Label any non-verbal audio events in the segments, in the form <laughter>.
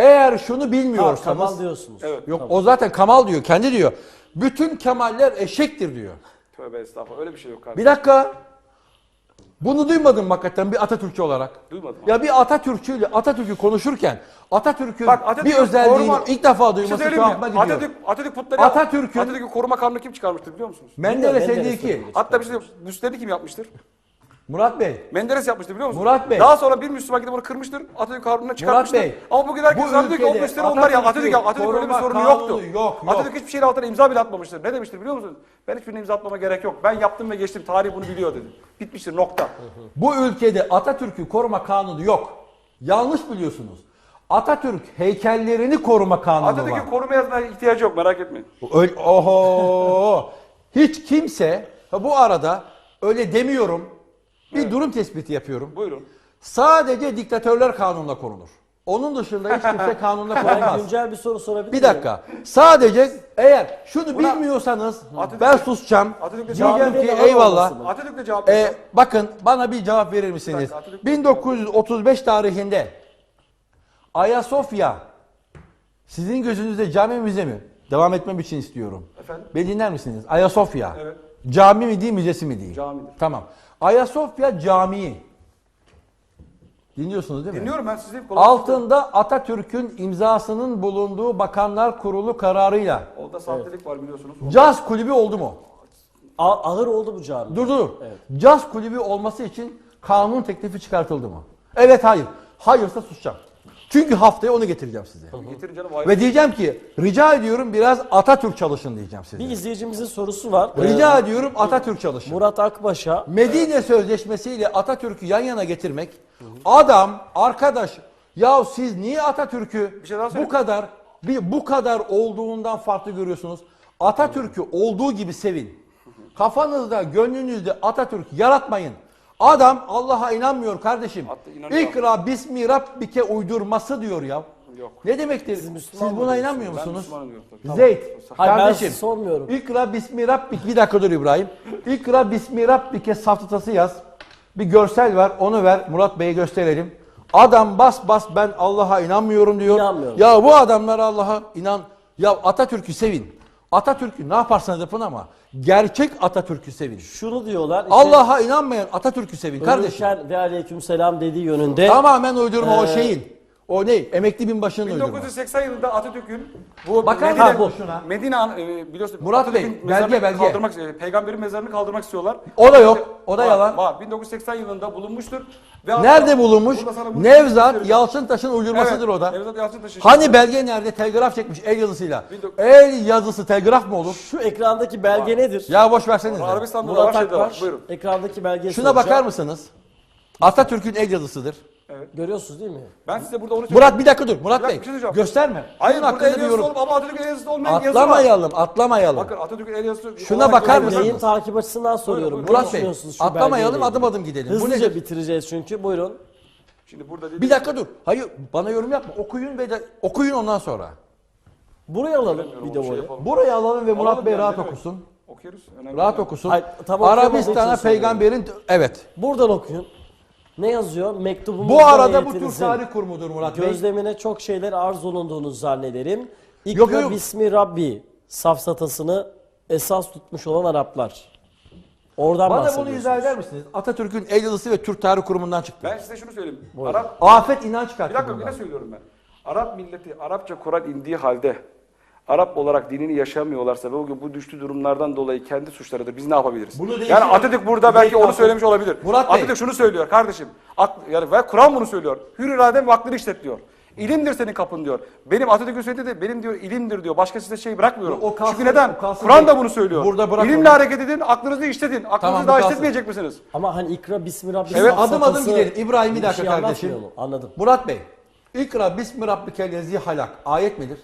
Eğer şunu Ha, bilmiyorsanız Kamal diyorsunuz. Evet. Yok o zaten Kamal diyor, kendi diyor. Bütün kemaller eşektir diyor. Tövbe estağfurullah. Öyle bir şey yok Bir kardeşim. dakika. Bunu duymadın mı hakikaten bir Atatürkçü olarak? Duymadım. Ya bir Atatürkçü ile Atatürk'ü konuşurken Atatürk'ün Bak, Atatürk'ün bir özelliğini koruma- ilk defa Bir şey duyması mi? tuhafıma gidiyor. Atatürk, Atatürk putları Atatürk'ün- Atatürk'ün koruma kanunu kim çıkarmıştır biliyor musunuz? Menderes Menderes 52. dönemi. Hatta bir şey büstleri kim yapmıştır? Murat Bey. Menderes yapmıştır biliyor musun? Murat Bey. Daha sonra bir Müslüman gidip bunu kırmıştır. Atatürk kanununa çıkartmıştır. Bey, Ama bugün herkes zannediyor ki o büstleri onlar ya. Atatürk, Atatürk öyle bir sorunu yoktu. yok, yok. Atatürk hiçbir şeyin altına imza bile atmamıştır. Ne demiştir biliyor musunuz? Ben hiçbirine imza atmama gerek yok. Ben yaptım ve geçtim. Tarih bunu biliyor dedi. Bitmiştir nokta. Bu ülkede Atatürk'ü koruma kanunu yok. Yanlış biliyorsunuz. Atatürk heykellerini koruma kanunu var. Atatürk'ün koruma yazına ihtiyacı yok merak etmeyin. Öyle, oho. Hiç kimse bu arada öyle demiyorum. Bir durum tespiti yapıyorum. Buyurun. Sadece diktatörler kanunla korunur. Onun dışında hiç kimse <laughs> kanunla Ben korunmaz. güncel bir soru sorabilir Bir miyim? dakika. Sadece eğer şunu Buna- bilmiyorsanız Atatürk- ben susacağım. Atatürk'e Diyeceğim ki verin, eyvallah. olmasın? Atatürk'le cevap Ee, bakın bana bir cevap verir misiniz? dakika, Atatürk- 1935 tarihinde Ayasofya sizin gözünüzde cami mi müze mi? Devam etmem için istiyorum. Efendim? Beni dinler misiniz? Ayasofya. Evet. Cami mi değil, müzesi mi değil? Camidir. Tamam. Ayasofya Camii. Dinliyorsunuz değil mi? Dinliyorum ben sizi. Altında Atatürk'ün imzasının bulunduğu Bakanlar Kurulu kararıyla Orada sahtelik var biliyorsunuz. caz kulübü oldu mu? A- ağır oldu bu cami. Dur dur. Caz kulübü olması için kanun teklifi çıkartıldı mı? Evet hayır. Hayırsa susacağım. Çünkü haftaya onu getireceğim size. Getirin canım. Ve diyeceğim ki rica ediyorum biraz Atatürk çalışın diyeceğim size. Bir izleyicimizin sorusu var. Rica Ee, ediyorum Atatürk çalışın. Murat Akbaş'a Medine Sözleşmesi ile Atatürk'ü yan yana getirmek. Adam, arkadaş, ya siz niye Atatürk'ü Bir şey daha bu kadar bir bu kadar olduğundan farklı görüyorsunuz? Atatürk'ü olduğu gibi sevin. Kafanızda, gönlünüzde Atatürk yaratmayın. Adam Allah'a inanmıyor kardeşim. Hatta inanıyor. İkra bismi rabbike uydurması diyor ya. Yok. Ne demektir? Siz, Müslüman buna mı inanmıyor Ben musunuz? Müslümanım diyorum. Zeyd, Hayır, ben kardeşim. size sormuyorum. İkra bismi rabbik. Bir dakika dur İbrahim. İkra bismi rabbike saftatası yaz. Bir görsel var onu ver Murat Bey'e gösterelim. Adam bas bas ben Allah'a inanmıyorum diyor. İnanmıyorum. Ya bu adamlar Allah'a inan. Ya Atatürk'ü sevin. Atatürk'ü ne yaparsanız yapın ama gerçek Atatürk'ü sevin. şunu diyorlar. işte, Allah'a inanmayan Atatürk'ü sevin kardeşim. Ve aleykümselam dediği yönünde. Tamamen uydurma o Ee, şeyin. O ne? Emekli binbaşının uydurma. 1980 yılında Atatürk'ün bu Bakar Medine, şuna? Medine e, biliyorsun Murat Bey, Atatürk'ün belge, mezarını belge. Kaldırmak, e, peygamberin mezarını kaldırmak istiyorlar. O da yok, o da Var, yalan. Var. 1980 yılında bulunmuştur. Ve Nerede bulunmuş? Nevzat. Yalçıntaş'ın uydurmasıdır Evet, o da. Nevzat Yalçıntaş'ın. Hani belge nerede? Telgraf çekmiş el yazısıyla. Bir dok- El yazısı telgraf mı olur? Şu ekrandaki belge nedir? Ya boş versenize. Arabistan'da da var, Murat var. Buyurun. ekrandaki belgeye Şuna bakar mısınız? Atatürk'ün el yazısıdır. Görüyorsunuz değil mi? Ben size burada onu söyleyeyim. Murat bir dakika dur. Murat Bey bir şey gösterme. Hayır Bunun burada hakkında el bir yazısı yorum. olup ama Atatürk'ün el yazısı olmayan yazı var. Atlamayalım, atlamayalım. Bakın Atatürk'ün el yazısı Şuna bakar mısınız? Yayın takip açısından soruyorum. Buyurun, Murat Bey, düşünüyorsunuz şu atlamayalım, belgeyle adım ilgili? adım gidelim. Bu Hızlıca nedir? bitireceğiz çünkü. Buyurun. Şimdi burada dedi. Bir dakika dur. Hayır bana yorum yapma. Okuyun ve de okuyun ondan sonra. Buraya alalım Bilmiyorum, şey videoyu. yapalım. Burayı alalım ve Murat Alalım Bey yani, rahat değil mi? okusun. Okuyoruz. Önemli Rahat değil. okusun. Hayır, tam okuyamadığı Arabistan'a için peygamberin evet. Buradan okuyun. Ne yazıyor? Mektubumuzda Bu arada bu Türk Tarih Kurumu'dur Murat Bey. Gözlemine çok şeyler arz olunduğunu zannederim. İkra Yok, yok. bismi Rabbi safsatasını esas tutmuş olan Araplar. Oradan Bana bunu izah eder misiniz? Atatürk'ün el yazısı ve Türk Tarih Kurumu'ndan çıktı. Ben size şunu söyleyeyim. Arap Afet inanç Bir çıkarttı dakika bundan. yine söylüyorum ben. Arap milleti Arapça Kur'an indiği halde Arap olarak dinini yaşamıyorlarsa ve o gün bu düştüğü durumlardan dolayı kendi suçlarıdır. Biz ne yapabiliriz? Bunu yani. Atatürk burada belki onu söylemiş olabilir. Murat Bey. Atatürk şunu söylüyor kardeşim. Yani ve Kur'an bunu söylüyor. Hür iraden ve aklını işlet diyor. İlimdir senin kapın diyor. Benim Atatürk'ün söylediği de benim diyor ilimdir diyor. Başka size şey bırakmıyorum. O kalsın, Çünkü neden? o Kur'an da bunu söylüyor. Burada bırak İlimle onu. hareket edin, aklınızı işletin. Aklınızı Tamam, daha kalsın. işletmeyecek misiniz? Ama hani ikra bismi Rabbi Evet adım adım gidelim. İbrahim bir dakika şey kardeşim. Anladım. Murat Bey. İkra bismi rabbike lezi halak. Ayet midir?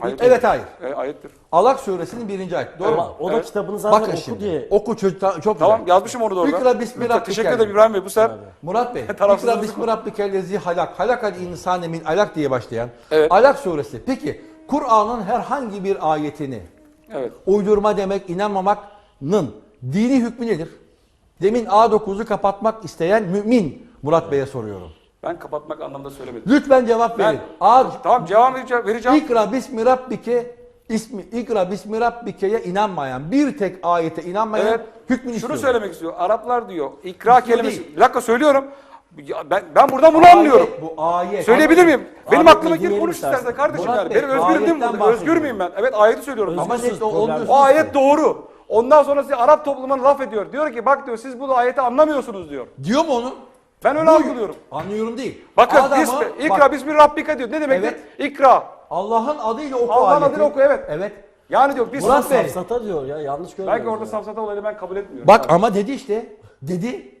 Ayet evet hayır. E, ayettir. Alak suresinin birinci ayet. Doğru Ama mu? o da Evet. kitabını zaten Bakın oku şimdi. diye. Oku çocuk ta- çok Tamam güzel. yazmışım onu da orada. İkra bismi Lütfen, rabbike Teşekkür ederim İbrahim Bey. Bu sefer Murat Bey. <laughs> Tarafsızlığınızı İkra bismi koy. rabbike lezi halak. Halakal insane min alak diye başlayan. Evet. Alak suresi. Peki Kur'an'ın herhangi bir ayetini evet. uydurma demek, inanmamak'nın dini hükmü nedir? Demin A9'u kapatmak isteyen mümin Murat Bey'e soruyorum. Ben kapatmak anlamda söylemedim. Lütfen cevap Ben, verin. Ağır, tamam cevap vereceğim. vereceğim. İkra bismi rabbike ismi İkra bismi rabbike'ye inanmayan, bir tek ayete inanmayan Evet. hükmünü Şunu istiyorum. söylemek istiyor. Araplar diyor. ikra İstiyor kelimesi. değil. Bir dakika söylüyorum. Ya Ben ben buradan bunu Ayet, anlıyorum. Bu ayet. Söyleyebilir miyim? Benim Abi, aklıma gir konuş istersen. kardeşim Murat yani. Benim özgürüm değil mi? Özgür müyüm ben? Evet ayeti söylüyorum. Ama yok. O ayet doğru. Ondan sonra size Arap toplumuna laf ediyor. Diyor ki bak diyor siz bu ayeti anlamıyorsunuz diyor. Diyor mu onu? Ben öyle Bu- algılıyorum. Anlıyorum değil. Bakın Adamı- bismi, ikra bak, bismi rabbika diyor. Ne demektir? Evet. İkra. Allah'ın adıyla oku Allah'ın ayeti. adıyla oku, evet. Evet. Yani diyor biz Murat Bey. Safsata diyor ya yanlış görmüyoruz. belki orada ya. safsata olayını ben kabul etmiyorum. Bak ama dedi işte. Dedi.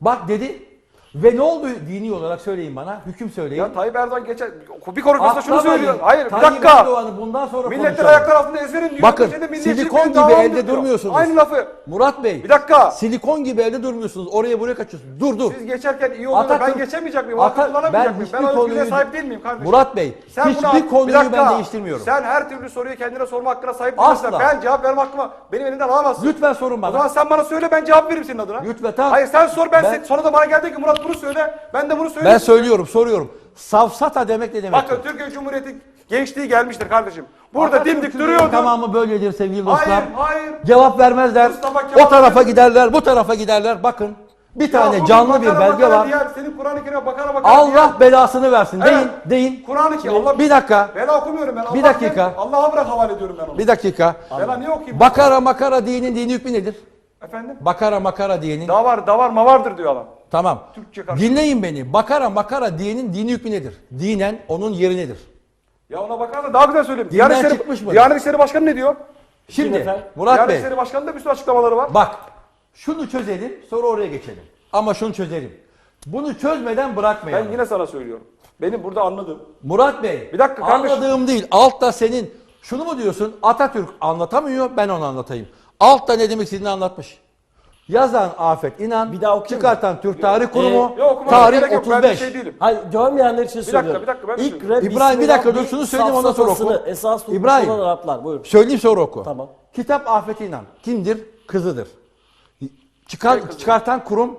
Bak dedi. Ve ne oldu dini olarak söyleyin bana. Hüküm söyleyin. Ya Tayyip Erdoğan geçen bir konuşmasında şunu Atlamayın. söylüyor. Hayır bir Tayyip dakika. Erdoğan'ı bundan sonra Milletler konuşalım. ayaklar altında ezberin diyor. Bakın, milliyetçilik silikon gibi elde diyor. durmuyorsunuz. Aynı lafı. Murat Bey. Bir dakika. Silikon gibi elde durmuyorsunuz. Oraya buraya kaçıyorsunuz. Dur dur. Siz geçerken iyi olur da ben Atatürk- geçemeyecek miyim? Hakkı Ata- kullanamayacak ben mıyım? hiçbir Ben o özgürlüğe konuyu- sahip değil miyim kardeşim? Murat Bey, Sen hiçbir buna- bir konuyu dakika, ben değiştirmiyorum. Sen her türlü soruyu kendine sorma hakkına sahip Asla. değilsin. Ben cevap verme hakkımı benim elimden alamazsın. Lütfen sorun O bana. zaman sen bana söyle ben cevap veririm senin adına. Lütfen, tamam. Hayır sen sor ben, Ben- sen- sonra da bana geldi ki Murat bunu söyle. Ben de bunu söyleyeyim. Ben söylüyorum, soruyorum. Safsata demek ne demek? Bakın Türkiye Cumhuriyeti gençliği gelmiştir kardeşim. Burada dimdik duruyordu. Tamamı böyledir sevgili dostlar. Hayır, hayır. Cevap vermezler. Mustafa Kemal O tarafa Atatürk- giderler, bu tarafa giderler. Bakın bir Ya tane bugün canlı bir bakara belge bakara var. Diyen, senin Kur'an-ı Kerim'e bakara bakara Allah diyen- belasını versin. Evet. Deyin, deyin. Kur'an-ı Kerim. Allah, Bir dakika. Bela okumuyorum ben. Bir dakika. Allah'a bırak havale ediyorum ben onu. Bir dakika. Bela niye okuyayım? Bakara makara dinin dini hükmü nedir? Efendim? Bakara makara dinin. Davar, davar mavardır diyor adam. Tamam. Türkçe karşı. Dinleyin beni. Bakara makara dinin dini hükmü nedir? Dinen onun yeri nedir? Ya ona bakarsan daha güzel söyleyeyim. Dinden Diyanet İşleri, çıkmış mı? Diyanet İşleri Başkanı ne diyor? Şimdi efendim? Murat Diyanet Bey İşleri da bir sürü açıklamaları var. bak şunu çözelim sonra oraya geçelim. Ama şunu çözelim. Bunu çözmeden bırakmayalım. Ben yine sana söylüyorum. Benim burada anladığım. Murat Bey. Bir dakika kardeşim. Anladığım değil. Altta senin şunu mu diyorsun? Atatürk anlatamıyor ben onu anlatayım. Altta ne demek istediğini anlatmış. Yazan Afet İnan, Bir daha okuyayım çıkartan Türk Tarih Kurumu, Yok okumana tarih gerek yok. Ben bir 35. şey değilim. Hayır görmeyenler için dakika, söylüyorum. bir dakika, ben de İlk söyleyeyim. rap İbrahim, bir dakika, dur, şunu söyleyeyim, ondan sonra oku. Esas İbrahim. olan Araplar buyurun. Söyleyeyim sonra oku. Tamam. Kitap Afet İnan kimdir? Kızıdır. Çıkar, kızı? çıkartan kurum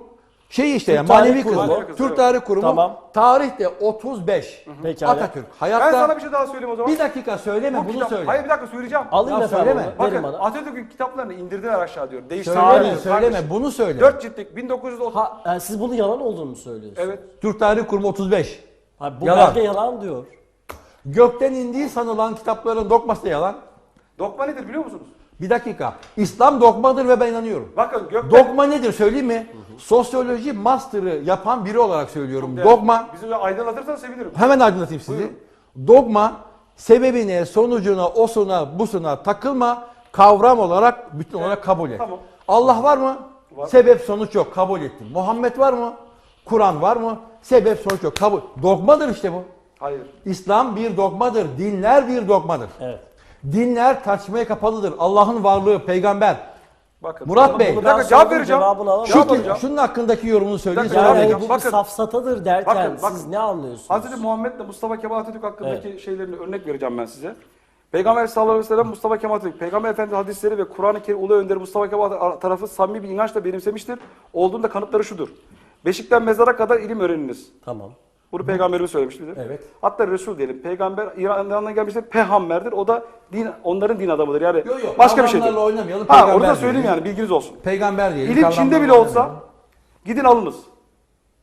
şey işte Tarih manevi Kurumu. kızı. Manevi kızı, Türk evet. Tarih Kurumu. Tamam. Tarihte 35. Pekala. Atatürk. Ben Hayatta sana bir şey daha söyleyeyim o zaman. bir dakika söyleme Bu bunu kitap- söyle. Hayır bir dakika söyleyeceğim. Alayım Ya efendim söyleme. onu. Verin Bakın bana. Atatürk'ün kitaplarını indirdiler aşağı diyor. Söyleme, Değiştirdiler. söyleme, bunu söyle. 4 ciltlik 1930. Ha, yani siz bunun yalan olduğunu mu söylüyorsunuz? Evet. Türk Tarih Kurumu 35. Ha, bu Yalan. belge yalan diyor. Gökten indiği sanılan kitapların dogması da yalan. Dokma nedir biliyor musunuz? Bir dakika. İslam dogmadır ve ben inanıyorum. Bakın gökten... Dogma nedir söyleyeyim mi? Sosyoloji master'ı yapan biri olarak söylüyorum. Dogma Bizi aydınlatırsan sevinirim. Hemen aydınlatayım sizi. Dogma sebebine, sonucuna, osuna, busuna takılma, kavram olarak, bütün olarak kabul et. tamam. Allah var mı? Var. Sebep sonuç yok, kabul ettim. Muhammed var mı? Kur'an var mı? Sebep sonuç yok, kabul. Dogmadır işte bu. Hayır. İslam bir dogmadır, dinler bir dogmadır. Evet. Dinler tartışmaya kapalıdır. Allah'ın varlığı, peygamber. Bakın. Murat Bey, Bir Ben dakika cevap vereceğim. cevabını alalım. Şu şunun hakkındaki yorumunu söyleyin. dakika, sonra Yani vereceğim. bu bakın. safsatadır derken Bakın, bakın. siz ne anlıyorsunuz? Hazreti Muhammed ile Mustafa Kemal Atatürk hakkındaki şeylerini örnek vereceğim ben size. Peygamber sallallahu aleyhi ve sellem Mustafa Kemal Atatürk, Peygamber Efendimiz hadisleri ve Kur'an-ı Kerim Ulu Önderi Mustafa Kemal Atatürk tarafı samimi bir inançla benimsemiştir. Olduğunda kanıtları şudur. Beşikten mezara kadar ilim öğreniniz. Tamam. Bunu peygamberimiz söylemiş bize. Evet. Hatta Resul diyelim. Peygamber İran'dan gelmiştir. Peygamberdir. O da din, onların din adamıdır. Yani Yok, yok, başka bir şey değil. oynamayalım, Ha, peygamber onu da diyelim. söyleyeyim yani bilginiz olsun. Peygamber diyelim. İlim Çin'de bile olsa gidin alınız.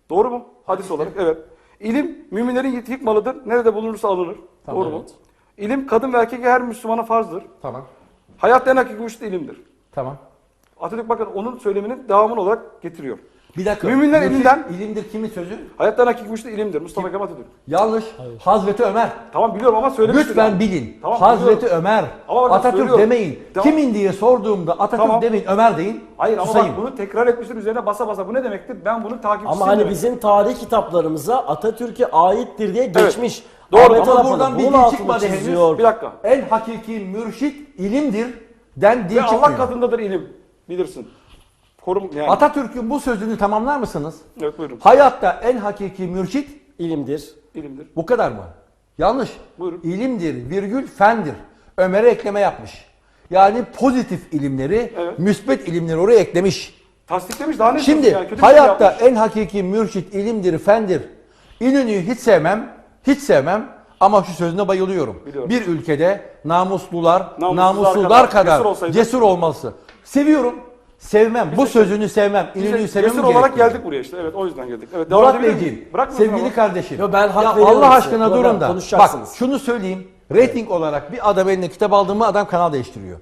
Doğru mu? Hadis olarak evet. İlim müminlerin yetki malıdır. Nerede bulunursa alınır. Tamam, Doğru mu? evet. İlim kadın ve erkek her Müslümana farzdır. Tamam. Hayatta en hakiki ilimdir. Tamam. Atatürk bakın onun söyleminin devamını olarak getiriyor. Bir dakika. Müminler Mürşit elinden- ilimdir kimin sözü? Hayatta en hakiki müşteri ilimdir. Mustafa Kemal Atatürk. Yanlış. Hazreti Ömer. Tamam biliyorum ama söylemiştir. Lütfen yani. bilin. Tamam, Hazreti biliyorum. Ömer. Ama Atatürk söylüyorum. demeyin. Tamam. Kimin diye sorduğumda Atatürk Tamam. demeyin, Ömer deyin. Hayır ama Susayım. bak bunu tekrar etmiştir üzerine basa basa. Bu ne demektir? Ben bunun takipçisiyim Ama hani demek. bizim tarih kitaplarımıza Atatürk'e aittir diye geçmiş. Doğru. Ahmet Ama buradan bilgi çıkmadı henüz. Bir dakika. En hakiki mürşit ilimdir. Den değil Ve Allah çıkmıyor. katındadır ilim. Bilirsin. Korum yani. Atatürk'ün bu sözünü tamamlar mısınız? evet buyurun. Hayatta en hakiki mürşit İlimdir. İlimdir. bu kadar mı? Yanlış. Buyurun. İlimdir, virgül fendir. Ömer'e ekleme yapmış. Yani pozitif ilimleri, Evet. müsbet ilimleri oraya eklemiş. Tasdiklemiş daha ne Şimdi yani? Kötü şey hayatta yapmış. en hakiki mürşit ilimdir, fendir. İnönü'yü hiç sevmem, hiç sevmem ama şu sözüne bayılıyorum. Biliyorum. Bir ülkede namuslular, Namussuzlar namuslular kadar kadar, cesur cesur, olması. Seviyorum, sevmem. Bu sözünü sevmem. İnönü'yü sevmem cesur olarak geldik buraya işte. Evet o yüzden geldik. Evet devam Murat? Beyciğim, sevgili ama. kardeşim. Yo, ben hak ya Allah aşkına durun da. Bak şunu söyleyeyim. Rating olarak bir adam eline kitap aldı mı adam kanal değiştiriyor.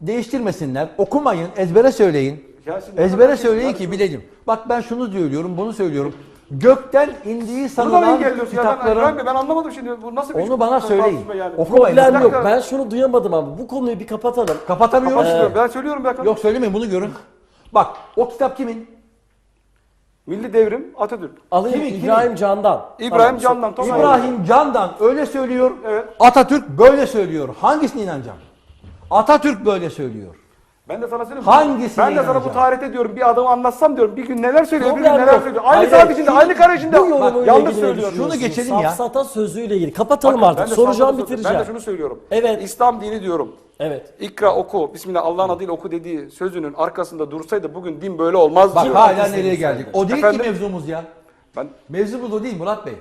Değiştirmesinler. Okumayın. Ezbere söyleyin. Ya şimdi Ezbere söyleyin ki bilelim. Bak ben şunu söylüyorum, bunu söylüyorum. Gökten indiği sanılan? Ben, kitapların Bey, ben anlamadım şimdi. Bu nasıl bir onu bana söyleyin. tartışma yani? Okumayın. Problem yok. Ben şunu duyamadım ama bu konuyu bir kapatalım. Kapatamıyoruz. Kapatmıyorum. Ben söylüyorum bir dakika. Yok söylemeyin bunu görün. Bak o kitap kimin? Milli Devrim Atatürk. Alayım Kimin, İbrahim Can'dan. İbrahim Tamam, Can'dan. Tamam. İbrahim Can'dan öyle söylüyor. Evet. Atatürk böyle söylüyor. Hangisine inanacağım? Atatürk böyle söylüyor. Ben de sana söyleyeyim. Hangisine Ben de sana bu inanacağım? tarihte diyorum bir adamı anlatsam diyorum. Bir gün neler söylüyor, bir gün Problem neler yok. söylüyor. Aynı Hayır, saat içinde, aynı kare içinde. Bu yorumuyla yanlış ilgili ne söylüyor. Şunu düşünüyorsunuz? geçelim ya. Safsata sözüyle ilgili. Kapatalım Bakın, ben artık. de Soracağım sana- bitireceğim. Ben de şunu söylüyorum. Evet. İslam dini diyorum. Evet. İkra oku, Bismillah Allah'ın adıyla oku dediği sözünün arkasında dursaydı bugün din böyle olmaz Bak hala nereye geldik. O değil Efendim? ki mevzumuz ya. Ben Mevzumuz o değil Murat Bey.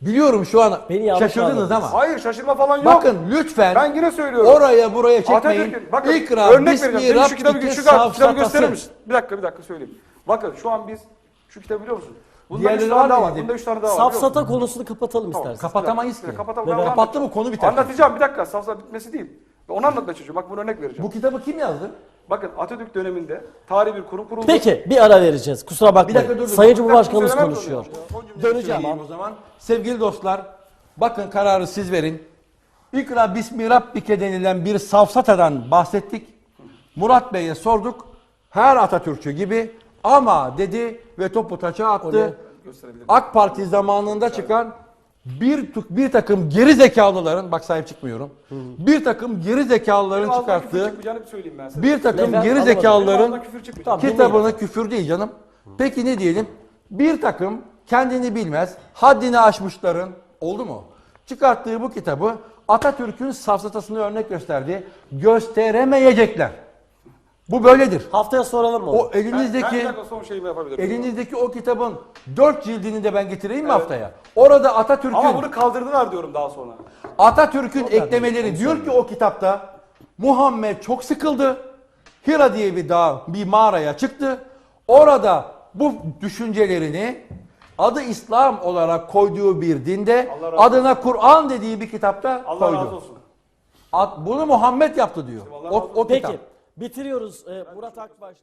Biliyorum şu an Beni yanlış şaşırdınız anladınız. ama. hayır şaşırma falan yok. Bakın lütfen ben yine söylüyorum. oraya buraya çekmeyin. Atatürk'ün bakın İkra, örnek Bismi, vereceğim. Benim şu kitabı, şu kitabı, kitabı gösterir misin? Bir dakika bir dakika söyleyeyim. Bakın şu an biz şu kitabı biliyor musun? Bunda Diğerleri üç tane daha var. dedim. Bunda üç tane daha var. biliyor musun? Safsata konusunu kapatalım Tamam, isterseniz. Kapatamayız ki. Ben Kapattı mı konu biter. Anlatacağım bir dakika. Safsa bitmesi değil. Onu anlatmaya çalışıyorum. Bak bunu örnek vereceğim. Bu kitabı kim yazdı? Bakın Atatürk döneminde tarihi bir kurum kuruldu. Peki bir ara vereceğiz. Kusura Bir bakmayın. dakika dur, dur. Sayın Bir Cumhurbaşkanımız bir konuşuyor. söylemem Döneceğim. Söyleyeyim o zaman. Sevgili dostlar, bakın kararı siz verin. İkra Bismi Rabbike denilen bir safsatadan bahsettik. Murat Bey'e sorduk. Her Atatürkçü gibi ama dedi ve topu taça attı. AK Parti zamanında çıkan bir bir takım geri zekalıların bak sahip çıkmıyorum. Bir takım geri zekalıların Benim ağzımdan küfür çıkarttığı çıkmayacağını bir söyleyeyim ben size. bir takım Neden? geri Anlamadım. Benim zekalıların ağzımdan küfür çıkmayacak. Tamam. Kitabını küfür değil canım. Peki ne diyelim? Bir takım kendini bilmez, haddini aşmışların oldu mu? Çıkarttığı bu kitabı Atatürk'ün safsatasını örnek gösterdi. Gösteremeyecekler. Bu böyledir. Haftaya soralım mı? O Ben, ben bir elinizdeki dakika son şeyimi yapabilirim. elinizdeki o kitabın dört cildini de ben getireyim mi haftaya? Orada Atatürk'ün Ama bunu kaldırdılar diyorum daha sonra. Atatürk'ün eklemeleri diyor ki o kitapta Muhammed çok sıkıldı. Hira diye bir dağ, bir mağaraya çıktı. Orada bu düşüncelerini adı İslam olarak koyduğu bir dinde Allah razı adına Kur'an dediği bir kitapta Allah koydu. razı olsun. Ad- Bunu Muhammed yaptı diyor. Allah O, razı olsun. o kitap. Bitiriyoruz. Ee, Murat Akbaş.